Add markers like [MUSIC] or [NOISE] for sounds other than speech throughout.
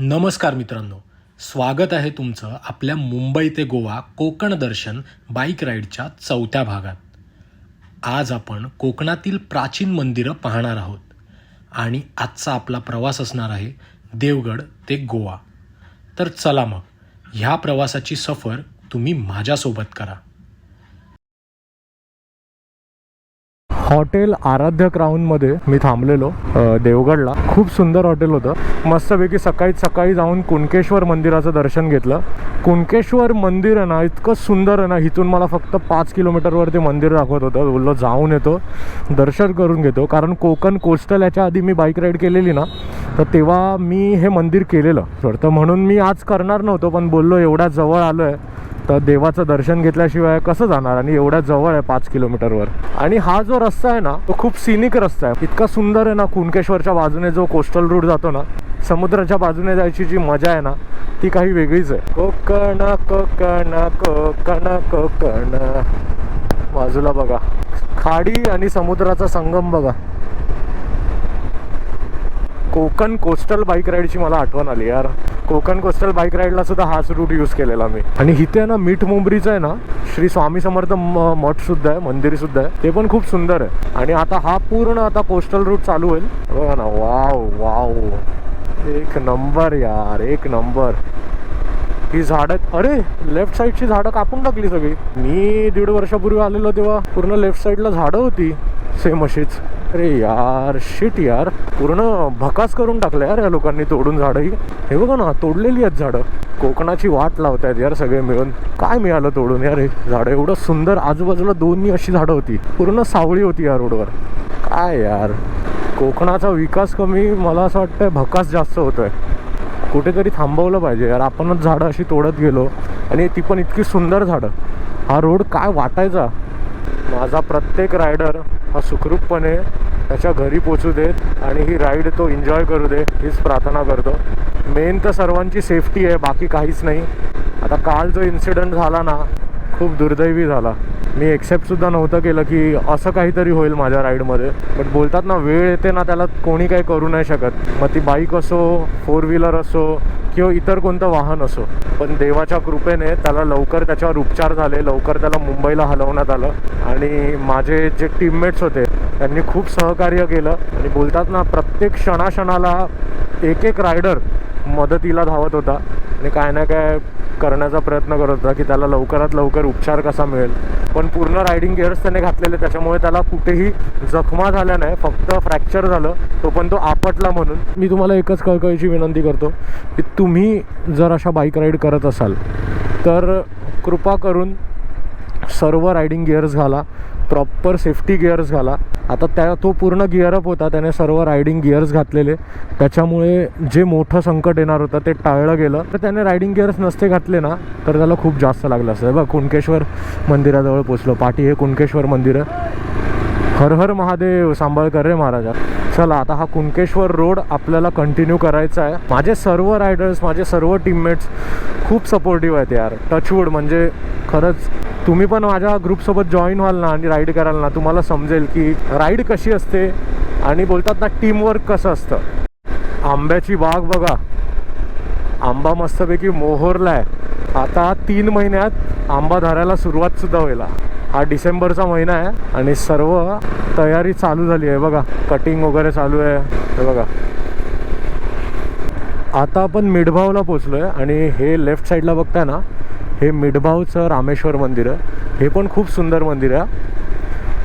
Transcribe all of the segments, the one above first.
नमस्कार मित्रांनो. स्वागत आहे तुमचं आपल्या मुंबई ते गोवा कोकण दर्शन बाईक राईडच्या चौथ्या भागात. आज आपण कोकणातील प्राचीन मंदिरं पाहणार आहोत. आणि आजचा आपला प्रवास असणार आहे देवगड ते गोवा. तर चला मग ह्या प्रवासाची सफर तुम्ही माझ्यासोबत करा. हॉटेल आराध्य क्राऊनमध्ये मी थांबलेलो देवगडला. खूप सुंदर हॉटेल होतं. मस्तपैकी सकाळी सकाळी जाऊन कुणकेश्वर मंदिराचं दर्शन घेतलं. कुणकेश्वर मंदिर आहे ना इतकं सुंदर आहे ना इथून मला फक्त पाच किलोमीटरवर ते मंदिर दाखवत होतं. बोललो जाऊन येतो. दर्शन करून घेतो. कारण कोकण कोस्टल याच्या आधी मी बाईक राईड केलेली ना तर तेव्हा मी हे मंदिर केलेलं. तर म्हणून मी आज करणार नव्हतो पण बोललो एवढ्या जवळ आलो आहे तर देवाचं दर्शन घेतल्याशिवाय कसं जाणार? आणि एवढ्या जवळ आहे पाच किलोमीटरवर. आणि हा जो रस्ता आहे ना तो खूप सिनिक रस्ता आहे. इतका सुंदर आहे ना कुणकेश्वरच्या बाजूने जो कोस्टल रूट जातो ना समुद्राच्या बाजूने जायची जी मजा आहे ना ती काही वेगळीच आहे. कोकण कोकण कोकण कोकण. बाजूला बघा. खाडी आणि समुद्राचा संगम बघा. कोकण कोस्टल बाईक राईडची मला आठवण आली यार. कोकण कोस्टल बाईक राईडला सुद्धा हाच रूट यूज केलेला मी. आणि इथे ना मीठ मुंबरीचं आहे ना श्री स्वामी समर्थ म- मठ सुद्धा आहे मंदिर सुद्धा आहे. ते पण खूप सुंदर आहे. आणि आता हा पूर्ण आता कोस्टल रूट चालू होईल. बघा ना वाव वाव एक नंबर यार एक नंबर ही झाडं अरे लेफ्ट साईडची झाडं कापून टाकली सगळी. मी दीड वर्षापूर्वी आलेलो तेव्हा. पूर्ण लेफ्ट साईडला झाडं होती. सेम अशीच अरे यार शिट यार. पूर्ण भकास करून टाकलं यार या लोकांनी तोडून झाडं ही हे बघा ना तोडलेली आहेत झाडं. कोकणाची वाट लावतायत यार सगळे मिळून. काय मिळालं तोडून यार हे झाडं? एवढं सुंदर आजूबाजूला दोन्ही अशी झाडं होती. पूर्ण सावळी होती या रोडवर. काय यार? कोकणाचा विकास कमी मला असं वाटतं भकास जास्त होतोय. कुठेतरी थांबवलं पाहिजे यार. आपणच झाडं अशी तोडत गेलो आणि ती पण इतकी सुंदर झाडं. हा रोड काय वाटायचा? माझा प्रत्येक रायडर हा सुखरूपपणे त्याच्या घरी पोचू देत आणि ही राईड तो एन्जॉय करू दे हीच प्रार्थना करतो. मेन तर सर्वांची सेफ्टी आहे बाकी काहीच नाही. आता काल जो इन्सिडंट झाला ना खूप दुर्दैवी झाला. मी एक्सेप्टसुद्धा नव्हतं केलं की असं काहीतरी होईल माझ्या राईडमध्ये बट बोलतात ना वेळ येते ना त्याला कोणी काही करू नाही शकत. मग ती बाईक असो फोर व्हीलर असो किंवा इतर कोणतं वाहन असो. पण देवाच्या कृपेने त्याला लवकर त्याच्यावर उपचार झाले लवकर त्याला मुंबईला हलवण्यात आलं. आणि माझे जे टीममेट्स होते त्यांनी खूप सहकार्य केलं. आणि बोलतात ना प्रत्येक क्षणाक्षणाला एक एक रायडर मदतीला धावत होता. आणि काय ना काय करण्याचा प्रयत्न करत होता की त्याला लवकरात लवकर उपचार कसा मिळेल. पण पूर्ण रायडिंग गिअर्स त्याने घातलेले त्याच्यामुळे त्याला कुठेही जखमा झाल्या नाही फक्त फ्रॅक्चर झालं तो पण तो आपटला म्हणून. मी तुम्हाला एकच कळकळीची विनंती करतो की तुम्ही जर अशा बाईक राईड करत असाल तर कृपा करून सर्व रायडिंग गिअर्स घाला. प्रॉपर सेफ्टी गिअर्स घाला. आता त्या तो पूर्ण गिअरअप होता त्याने सर्व रायडिंग गिअर्स घातलेले. त्याच्यामुळे जे मोठं संकट येणार होतं ते टाळलं गेलं. तर त्याने रायडिंग गिअर्स नसते घातले ना तर त्याला खूप जास्त लागलं असतं. बघ कुणकेश्वर मंदिराजवळ पोचलो. पाठी हे कुणकेश्वर मंदिर हर हर महादेव सांभाळकर रे महाराजा. चला आता हा कुणकेश्वर रोड आपल्याला कंटिन्यू करायचा आहे. माझे सर्व रायडर्स माझे सर्व टीममेट्स खूप सपोर्टिव्ह आहेत यार. टचवूड म्हणजे खरंच. तुम्ही पण माझ्या ग्रुपसोबत जॉईन व्हाल ना आणि राईड कराल ना तुम्हाला समजेल की राईड कशी असते आणि बोलतात ना टीमवर्क कसं असतं. आंब्याची बाग बघा. आंबा मस्तपैकी मोहरला आहे आता तीन महिन्यात आंबा धरायला सुरुवात सुद्धा होईल हा डिसेंबरचा महिना आहे आणि सर्व तयारी चालू झाली आहे. बघा कटिंग वगैरे चालू आहे. हे बघा. आता आपण मिडभावला पोचलो आहे आणि हे लेफ्ट साईडला बघताय ना हे मिडभावचं रामेश्वर मंदिर आहे. हे पण खूप सुंदर मंदिर आहे.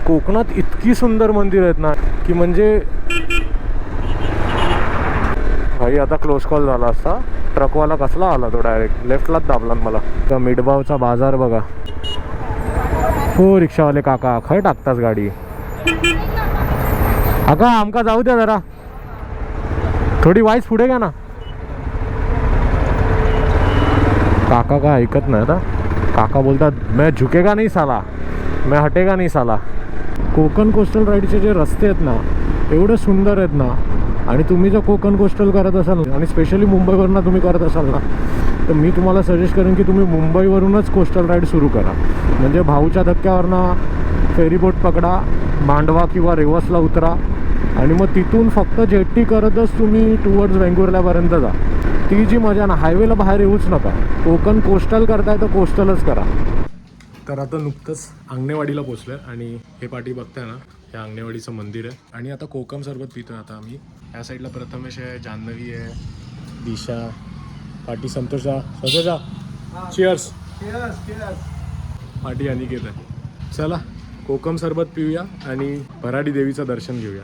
कोकणात इतकी सुंदर मंदिर आहेत ना की म्हणजे भाई आता क्लोज कॉल झाला असता. ट्रकवाला कसला आला तो डायरेक्ट लेफ्टलाच दाबला मला. तर मिडभावचा बाजार बघा. हो रिक्षावाले काका खंय टाकतास गाडी. अगं आमका जाऊ द्या जरा. थोडी वाईस पुढे घ्या ना. काका का ऐकत नाही आता. काका बोलतात मैं झुकेगा नाही साला. मैं हटेगा नाही साला. कोकण कोस्टल राईडचे जे रस्ते आहेत ना एवढे सुंदर आहेत ना आणि तुम्ही जर कोकण कोस्टल करत असाल ना, आणि स्पेशली मुंबईवरनं तुम्ही करत असाल ना तर मी तुम्हाला सजेस्ट करेन की तुम्ही मुंबईवरूनच कोस्टल राईड सुरू करा. म्हणजे भाऊच्या धक्क्यावरनं फेरीबोट पकडा मांडवा किंवा रेवसला उतरा आणि मग तिथून फक्त जेट्टी करतच तुम्ही टुवर्ड्स वेंगुर्ल्यापर्यंत जा. ती जी मजा ना हायवेला बाहेर येऊच नका. कोकण कोस्टल करताय तर कोस्टलच करा. तर आता नुकतंच अंगणेवाडीला पोचलोय आणि हे पाठी बघताय ना हे अंगणेवाडीचं मंदिर आहे. आणि आता कोकम सरबत पितोय आता आम्ही. या साईडला प्रथमेश आहे जान्हवी आहे दिशा पाठी संतोषा संतोषा चिअर्स पाठी अनिकेत आहे चला कोकम सरबत पिऊया आणि भराडी देवीचं दर्शन घेऊया.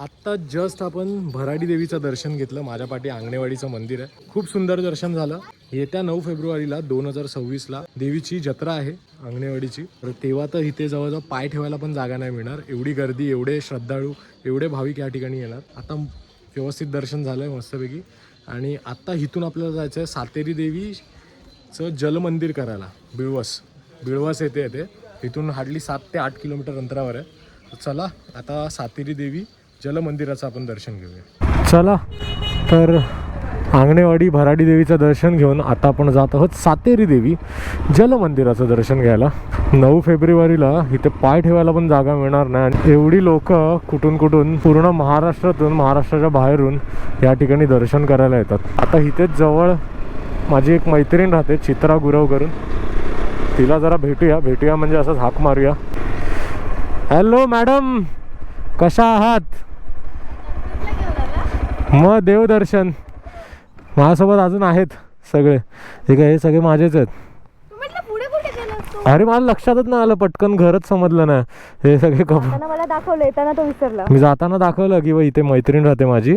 आत्ता जस्ट आपण भराडी देवीचं दर्शन घेतलं. माझ्या पाठी आंगणेवाडीचं मंदिर आहे. खूप सुंदर दर्शन झालं. येत्या नऊ फेब्रुवारीला दोन हजार सव्वीसला देवीची जत्रा आहे आंगणेवाडीची तर तेव्हा तर इथे जवळजवळ पाय ठेवायला पण जागा नाही मिळणार. एवढी गर्दी एवढे श्रद्धाळू एवढे भाविक या ठिकाणी येणार. आता व्यवस्थित दर्शन झालं आहे मस्तपैकी. आणि आत्ता इथून आपल्याला जायचं आहे सातेरी देवीचं जलमंदिर करायला. बिळवस. बिळवस येते येते इथून हार्डली सात ते आठ किलोमीटर अंतरावर आहे. चला आता सातेरी देवी जलमंदिराचं आपण दर्शन घेऊया. चला तर आंगणेवाडी भराडी देवीचं दर्शन घेऊन आता आपण जात आहोत सातेरी देवी जलमंदिराचं दर्शन घ्यायला. नऊ फेब्रुवारीला इथे पाय ठेवायला पण जागा मिळणार नाही आणि एवढी लोक कुठून कुठून पूर्ण महाराष्ट्रातून महाराष्ट्राच्या बाहेरून या ठिकाणी दर्शन करायला येतात. आता इथेच जवळ माझी एक मैत्रीण राहते चित्रा गुरव करून तिला जरा भेटूया. भेटूया म्हणजे असंच हाक मारूया. हॅलो मॅडम कशा आहात? मग देवदर्शन. माझ्यासोबत अजून आहेत सगळे. हे काय हे सगळे माझेच आहेत. अरे मला लक्षातच नाही आलं पटकन घरच समजलं ना हे सगळे कप त्यांना मला दाखवलं येताना तो विसरला. मी जाताना दाखवलं की बा इथे मैत्रीण राहते माझी.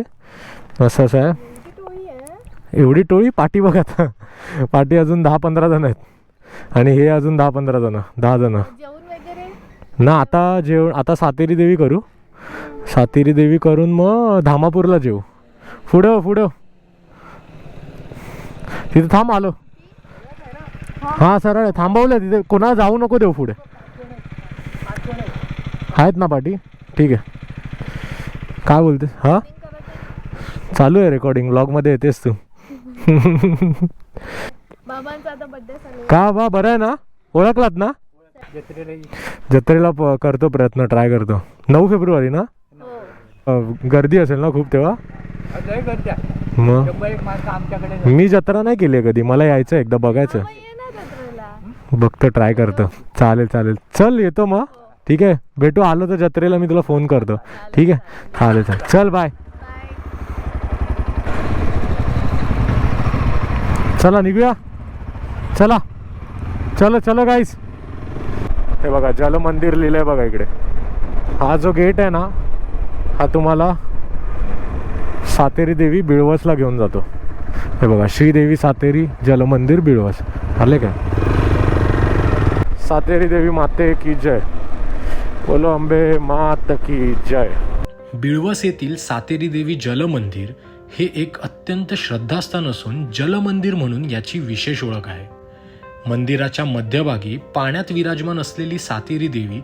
असं असं आहे. आहे? एवढी टोळी? पाठी बघ आता. पाठी अजून दहा पंधरा जण आहेत. आणि हे अजून दहा पंधरा जण दहा जण. ना आता जेवण आता सातेरी देवी करू. सातेरी देवी करून मग धामापूरला जेऊ. पुढं पुढं. तिथे थांब आलो. हा सरळ थांबवलं तिथे. कोणाला जाऊ नको देऊ पुढे. आहेत ना पाठी ठीक आहे. काय बोलते हा? चालू आहे रेकॉर्डिंग ब्लॉगमध्ये येतेस तू. का बा? बरं आहे ना? ओळखलात ना? जत्रेला करतो प्रयत्न ट्राय करतो. नऊ फेब्रुवारी ना? हो. गर्दी असेल ना खूप तेव्हा? लय गर्दी आहे. मग? शंभर एक माणसं आमच्याकडे मी जत्रा नाही केली आहे कधी? मला यायचं एकदा बघायचं. मग ये ना जत्रेला. बघतो ट्राय करतो. चालेल चालेल. चल येतो मग. ठीक आहे? भेटू आलो तर जत्रेला मी तुला फोन करतो. ठीक आहे? चालेल चालेल. चल बाय चला निघूया. चला. चलो चलो गाईस हे बघा जलमंदिर लिहिलंय बघा इकडे. हा जो गेट आहे ना हा तुम्हाला सातेरी देवी बिळवसला घेऊन जातो. हे बघा श्रीदेवी सातेरी जलमंदिर बिळवस. आले काय? सातेरी देवी माते की जय. बोलो अंबे मात की जय. बिळवस येथील सातेरी देवी जलमंदिर हे एक अत्यंत श्रद्धास्थान असून जलमंदिर म्हणून याची विशेष ओळख आहे. मंदिराच्या मध्यभागी पाण्यात विराजमान असलेली सातेरी देवी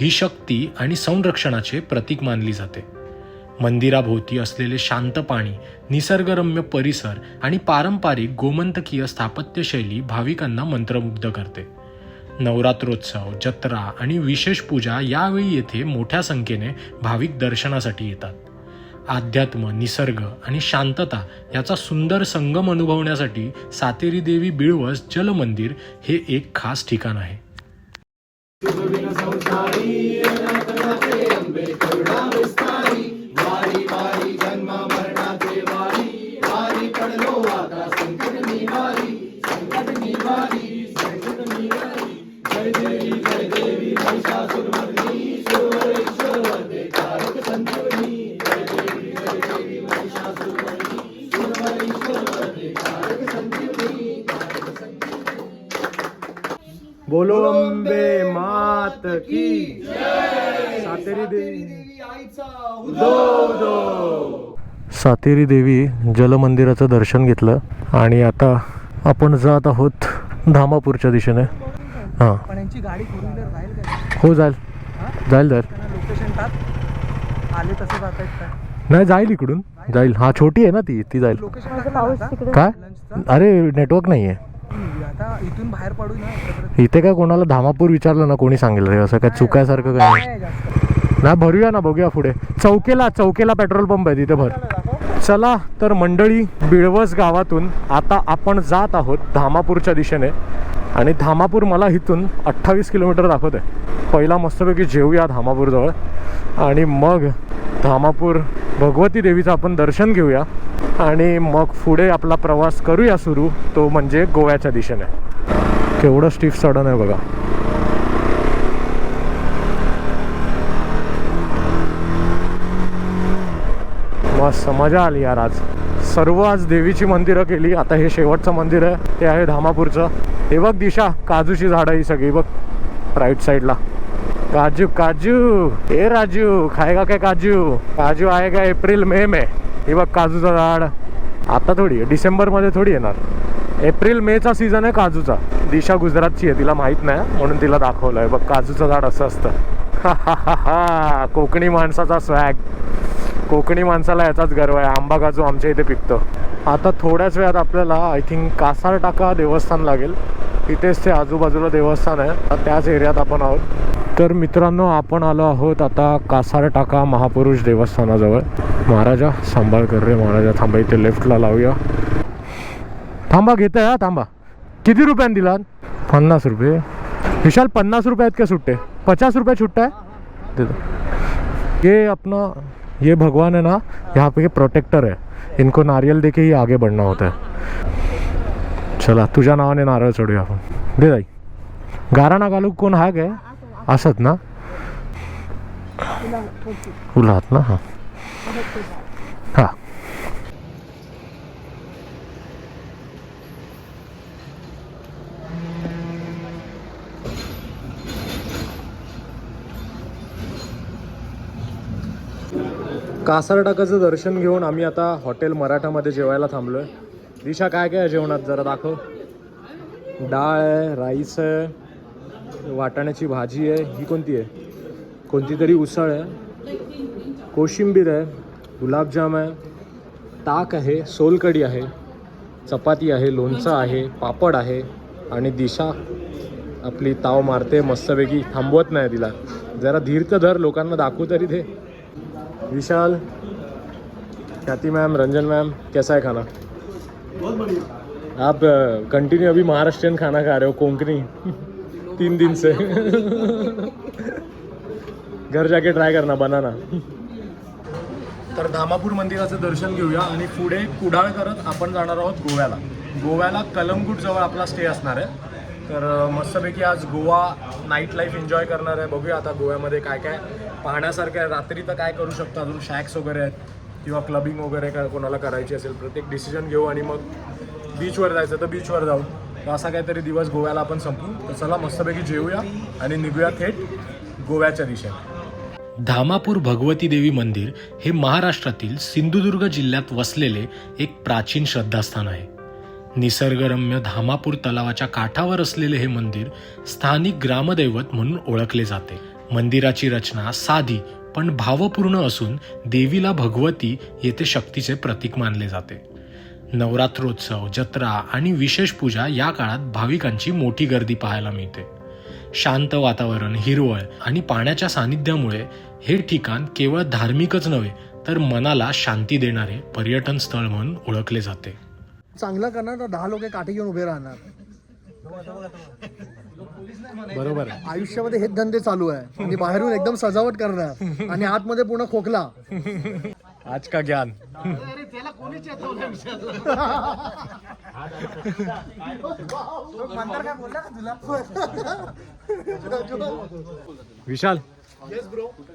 ही शक्ती आणि संरक्षणाचे प्रतीक मानली जाते. मंदिराभोवती असलेले शांत पाणी निसर्गरम्य परिसर आणि पारंपरिक गोमंतकीय स्थापत्यशैली भाविकांना मंत्रमुग्ध करते. नवरात्रोत्सव जत्रा आणि विशेष पूजा यावेळी येथे मोठ्या संख्येने भाविक दर्शनासाठी येतात. अध्यात्म निसर्ग आणि शांतता याचा सुंदर संगम अनुभवण्यासाठी सातेरी देवी बिळवस जलमंदिर हे एक खास ठिकाण आहे. बोलो अंबे मात की सातेरी देवी. सातेरी देवी जलमंदिराचं दर्शन घेतलं आणि आता आपण जात आहोत धामापूरच्या दिशेने. हां. पण यांची गाडी फोर व्हीलर राहील का? हो जाईल. जाईल जाईल. त्यांना लोकेशन टाक आले तसं जात आहेत का? नाही जाईल इकडून. जाईल. हा छोटी आहे ना ती. ती जाईल. काय? अरे नेटवर्क नाही आहे आता इथून बाहेर पडू ना. इथे काय कोणाला धामापूर विचारलं ना कोणी सांगेल रे असं काय चुकायसारखं काय? नाही ना भरूया ना बघूया पुढे. चौकेला चौकेला पेट्रोल पंप आहे तिथे भर. चला तर मंडळी बिळवस गावातून आता आपण जात आहोत धामापूरच्या दिशेने. आणि धामापूर मला इथून अठ्ठावीस किलोमीटर दाखवत आहे पहिला मस्तपैकी जेवूया धामापूरजवळ. आणि मग धामापूर भगवती देवीचं आपण दर्शन घेऊया. आणि मग पुढे आपला प्रवास करूया सुरू. तो म्हणजे गोव्याच्या दिशेने. केवढं स्टीफ सडन आहे बघा. मस्त मजा आली यार आज. सर्व आज देवीची मंदिरं केली. आता हे शेवटचं मंदिर आहे. ते आहे धामापूरचं. हे बघ दिशा काजूची झाडं ही सगळी बघ. राईट साईडला काजू काजू. हे राजू खायगा काय काजू? काजू आहे का एप्रिल मे मे? हे बघ काजूचं झाड. आता थोडी डिसेंबरमध्ये थोडी येणार. एप्रिल मेचा सीझन आहे काजूचा. दिशा गुजरातची आहे तिला माहीत नाही म्हणून तिला दाखवलंय. बघ काजूचं झाड असं असतं. हा कोकणी माणसाचा स्वॅग कोकणी माणसाला याचाच गर्व आहे. आंबा काजू आमच्या इथे पिकतो. आता थोड्याच वेळात आपल्याला आय थिंक कासार टाका देवस्थान लागेल. इथेच ते आजूबाजूला देवस्थान आहे. त्याच एरियात आपण आहोत. तर मित्रांनो आपण आलो आहोत आता कासार टाका महापुरुष देवस्थानाजवळ. महाराजा सांभाळ कर रे महाराजा थांबा इथे लेफ्टला लावूया. थांबा घेत आहे हा थांबा. किती रुपयाने दिला पन्नास रुपये. विशाल पन्नास रुपये आहेत का सुट्टे? पचास रुपये सुट्टा आहे? देतो ये अपना ये भगवान है ना यहाँ पे प्रोटेक्टर है इनको नारियल दे के ही आगे बढ़ना होता है. चला तुझ्या नावाने नारळ चढूया आपण. दे जाई गाराणा घालू कोण हा काय असत ना? उल्हात ना हा. हा. कासारटाकाचं दर्शन घेऊन आम्ही आता हॉटेल मराठामध्ये जेवायला थांबलो आहे दिशा काय काय आहे जेवणात? जरा दाखव. डाळ आहे राईस आहे वाटाण्याची भाजी आहे. ही कोणती आहे? कोणती तरी उसळ आहे. कोशिंबीर आहे गुलाबजाम आहे ताक आहे सोलकढी आहे चपाती आहे लोणचं आहे पापड आहे आणि दिशा. आपली ताव मारते मस्तपैकी थांबवत नाही तिला. जरा धीर तर धर लोकांना दाखवू तरी ते विशाल ख्याती मॅम रंजन मॅम कसा आहे खाना? आप कंटिन्यू अभी महाराष्ट्रियन खाना खा रहे हो कोंकणी। तीन दिन से। घर जाके ट्राय करना बनाना तर धामापूर मंदिराचं दर्शन घेऊया आणि पुढे कुडाळ करत आपण जाणार आहोत गोव्याला. गोव्याला कलंगूट जवळ आपला स्टे असणार आहे. तर मस्तपैकी आज गोवा नाईट लाईफ एन्जॉय करणार आहे. बघूया आता गोव्यामध्ये काय काय पाहण्यासारखं आहे. रात्री तर काय करू शकतो? अजून शॅक्स वगैरे आहेत. किंवा क्लबिंग वगैरे काय कोणाला करायची असेल प्रत्येक डिसिजन घेऊ आणि मग बीचवर जायचं तर बीचवर जाऊ तर असा काहीतरी दिवस गोव्याला आपण संपू तर चला मस्तपैकी जेवूया आणि निघूया थेट गोव्याच्या दिशेने. धामापूर भगवती देवी मंदिर हे महाराष्ट्रातील सिंधुदुर्ग जिल्ह्यात वसलेले एक प्राचीन श्रद्धास्थान आहे. निसर्गरम्य धामापूर तलावाच्या काठावर असलेले हे मंदिर स्थानिक ग्रामदैवत म्हणून ओळखले जाते. मंदिराची रचना साधी पण भावपूर्ण असून देवीला भगवती येथे शक्तीचे प्रतीक मानले जाते. नवरात्रोत्सव जत्रा आणि विशेष पूजा या काळात भाविकांची मोठी गर्दी पाहायला मिळते. शांत वातावरण हिरवळ आणि पाण्याच्या सानिध्यामुळे हे ठिकाण केवळ धार्मिकच नव्हे तर मनाला शांती देणारे पर्यटन स्थळ म्हणून ओळखले जाते. चांगलं करणार तर दहा लोक काठी घेऊन उभे राहणार. बरोबर. आहे आयुष्यामध्ये हेच धंदे चालू आहे. आणि बाहेरून एकदम सजावट करणार. आणि आतमध्ये पूर्ण खोकला. आज का ज्ञान? विशाल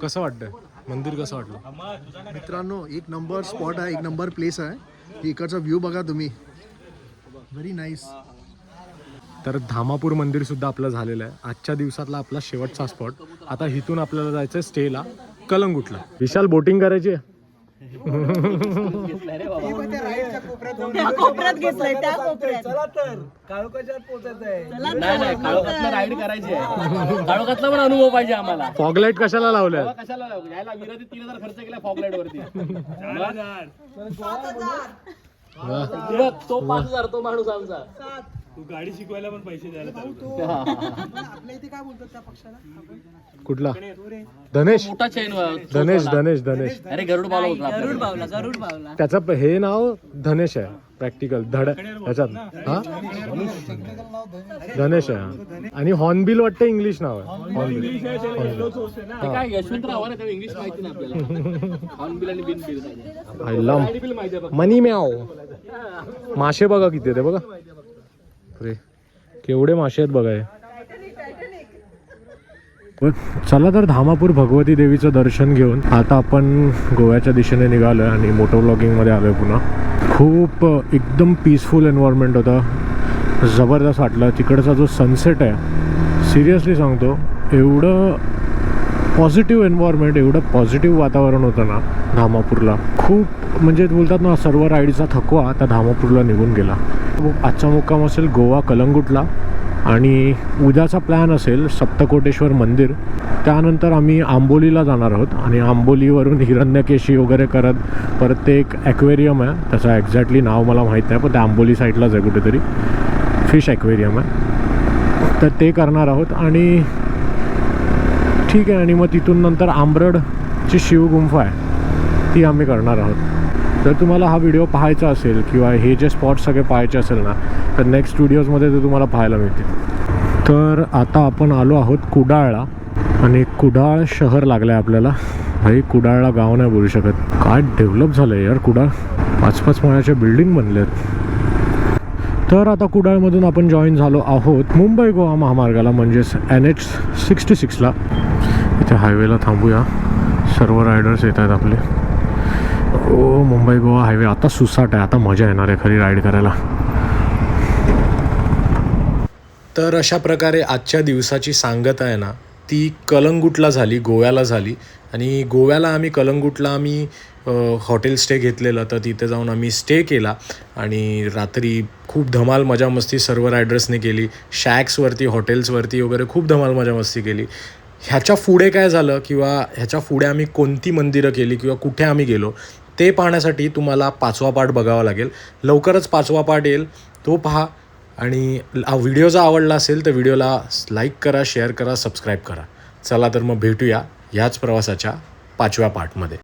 कसं वाटतंय? मंदिर कसं वाटलं? मित्रांनो एक नंबर स्पॉट आहे एक नंबर प्लेस आहे. इकडचा व्ह्यू बघा तुम्ही. व्हेरी नाईस तर धामापूर मंदिर सुद्धा आपलं झालेलं आहे. आजच्या दिवसातला आपला शेवटचा स्पॉट आता इथून आपल्याला जायचं स्टेला कलंगुटला. विशाल बोटिंग करायची आहे? त्या कोपऱ्यात घेतलंय त्या कोपऱ्यात. चला तर. काळोखाच्यात पोहोचत आहे. चला नाही नाही काळोखातलं राईड करायची आहे. काळोखातला पण अनुभव पाहिजे आम्हाला. फॉगलाईट कशाला लावल्या तेव्हा कशाला यायला विरोधी तीन हजार खर्च केला फॉगलाईट वरती. बघ, तो पाच हजार तो माणूस आमचा. आपल्या इथे काय बोलतात त्या पक्षाला? कुठला? धनेश. मोठा चेन धनेश. धनेश धनेश अरे गरुड बावला होता. गरुड बावला गरुड बावला. त्याचं प- हे नाव धनेश आहे प्रॅक्टिकल धड ह्याच्यात. हा? धनेश. आहे हा. आणि हॉर्नबिल वाटतं इंग्लिश नाव आहे. हॉर्नबिल ते काय यशवंतराव आहे तेव्हा इंग्लिश माहिती नाही आपल्याला. [LAUGHS] हॉर्नबिल आणि बिन बिल आयला बिल माहिती आहे मनी म्याव मासे बघा किती ते बघा. बापरे. केवढे मासे आहेत बघा चला तर धामापूर भगवती देवीचं दर्शन घेऊन आता आपण गोव्याच्या दिशेने निघालो आहे आणि मोटर ब्लॉगिंगमध्ये आलो आहे पुन्हा. खूप एकदम पीसफुल एन्व्हायरमेंट होतं. जबरदस्त वाटलं. तिकडचा जो सनसेट आहे सिरियसली सांगतो एवढं पॉझिटिव्ह एन्व्हायरमेंट एवढं पॉझिटिव्ह वातावरण होतं ना धामापूरला. खूप म्हणजे बोलतात ना सर्व राईडचा थकवा त्या धामापूरला निघून गेला. आजचा मुक्काम असेल गोवा कलंगुटला आणि उद्याचा प्लॅन असेल सप्तकोटेश्वर मंदिर. त्यानंतर आम्ही आंबोलीला जाणार आहोत आणि आंबोलीवरून हिरण्यकेशी वगैरे करत परत ते एक ॲक्वेरियम आहे. त्याचं एक्झॅक्टली नाव मला माहीत नाही पण त्या आंबोली साईडलाच आहे कुठेतरी. फिश ॲक्वेरियम आहे. तर ते करणार आहोत आणि ठीक आहे. आणि मग तिथून नंतर आंबरडची शिवगुंफा आहे ती आम्ही करणार आहोत. जर तुम्हाला हा व्हिडिओ पाहायचा असेल किंवा हे जे स्पॉट सगळे पाहायचे असेल ना तर नेक्स्ट व्हिडिओजमध्ये ते तुम्हाला पाहायला मिळतील. तर आता आपण आलो आहोत कुडाळला आणि कुडाळ शहर लागलं आहे आपल्याला. भाई कुडाळला गाव नाही बोलू शकत. काय डेव्हलप झालं आहे यार कुडाळ. पाच पाच माळ्याच्या बिल्डिंग बनल्यात आहेत तर आता कुडाळमधून आपण जॉईन झालो आहोत मुंबई गोवा महामार्गाला म्हणजेच एन एच सिक्स्टी सिक्सला इथे हायवेला थांबूया. सर्व रायडर्स येत आहेत आपले. ओ मुंबई गोवा हायवे. आता सुसाट आहे. आता मजा येणार आहे खरी राईड करायला. तर अशा प्रकारे आजच्या दिवसाची सांगता आहे ना ती कलंगूटला झाली गोव्याला झाली. आणि गोव्याला आम्ही कलंगूटला आम्ही हॉटेल स्टे घेतलेलं. तर तिथे जाऊन आम्ही स्टे केला. आणि रात्री खूप धमाल मजा मस्ती सर्व रायडर्सने केली. शॅक्सवरती हॉटेल्सवरती वगैरे खूप धमाल मजा मस्ती केली. ह्याच्या पुढे काय झालं किंवा ह्याच्या पुढे आम्ही कोणती मंदिरं केली किंवा कुठे आम्ही गेलो ते पाहण्यासाठी तुम्हाला पाचवा पार्ट बघावा लागेल. लवकरच पाचवा पार्ट येईल. तो पहा. आणि व्हिडिओ जर आवडला असेल तर व्हिडिओला लाईक करा शेअर करा सबस्क्राईब करा. चला तर मग भेटूया ह्याच प्रवासाच्या पाचव्या पार्टमध्ये